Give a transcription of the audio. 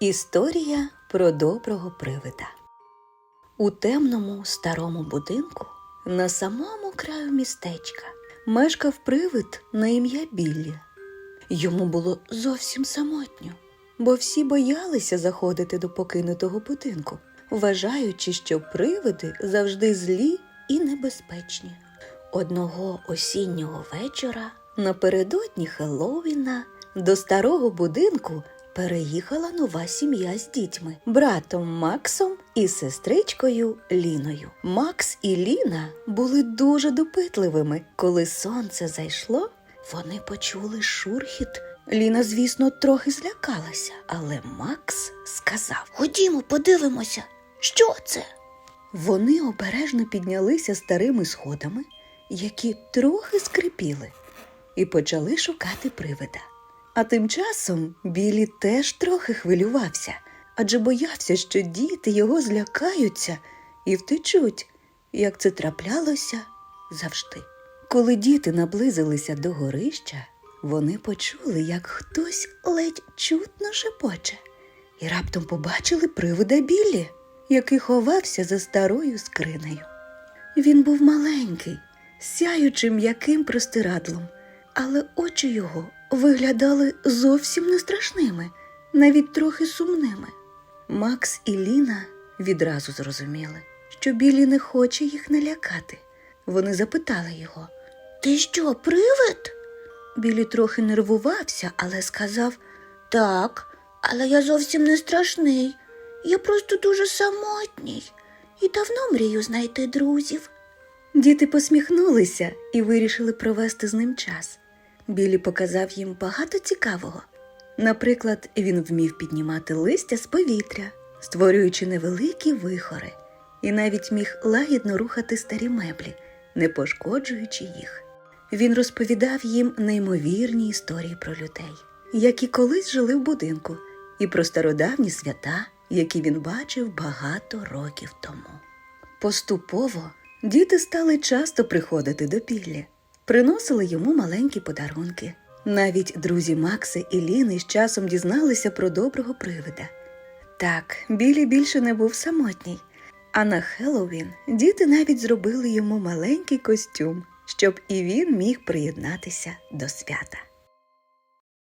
Історія про доброго привида. У темному старому будинку на самому краю містечка мешкав привид на ім'я Біллі. Йому було зовсім самотньо, бо всі боялися заходити до покинутого будинку, вважаючи, що привиди завжди злі і небезпечні. Одного осіннього вечора напередодні Хеллоуіна до старого будинку переїхала нова сім'я з дітьми братом Максом і сестричкою Ліною. Макс і Ліна були дуже допитливими. Коли сонце зайшло, вони почули шурхіт. Ліна, звісно, трохи злякалася, але Макс сказав: Ходімо, подивимося, що це? Вони обережно піднялися старими сходами, які трохи скрипіли, і почали шукати привида. А тим часом Білі теж трохи хвилювався, адже боявся, що діти його злякаються і втечуть, як це траплялося завжди. Коли діти наблизилися до горища, вони почули, як хтось ледь чутно шепоче, і раптом побачили привида Білі, який ховався за старою скринею. Він був маленький, сяючим м'яким простирадлом, але очі його виглядали зовсім не страшними, навіть трохи сумними. Макс і Ліна відразу зрозуміли, що Білі не хоче їх налякати. Вони запитали його. Ти що, привид? Білі трохи нервувався, але сказав Так, але я зовсім не страшний. Я просто дуже самотній і давно мрію знайти друзів. Діти посміхнулися і вирішили провести з ним час. Білі показав їм багато цікавого. Наприклад, він вмів піднімати листя з повітря, створюючи невеликі вихори, і навіть міг лагідно рухати старі меблі, не пошкоджуючи їх. Він розповідав їм неймовірні історії про людей, які колись жили в будинку, і про стародавні свята, які він бачив багато років тому. Поступово діти стали часто приходити до Біллі, приносили йому маленькі подарунки. Навіть друзі Макси і Ліни з часом дізналися про доброго привида. Так, Білі більше не був самотній, а на Хеллоуін діти навіть зробили йому маленький костюм, щоб і він міг приєднатися до свята.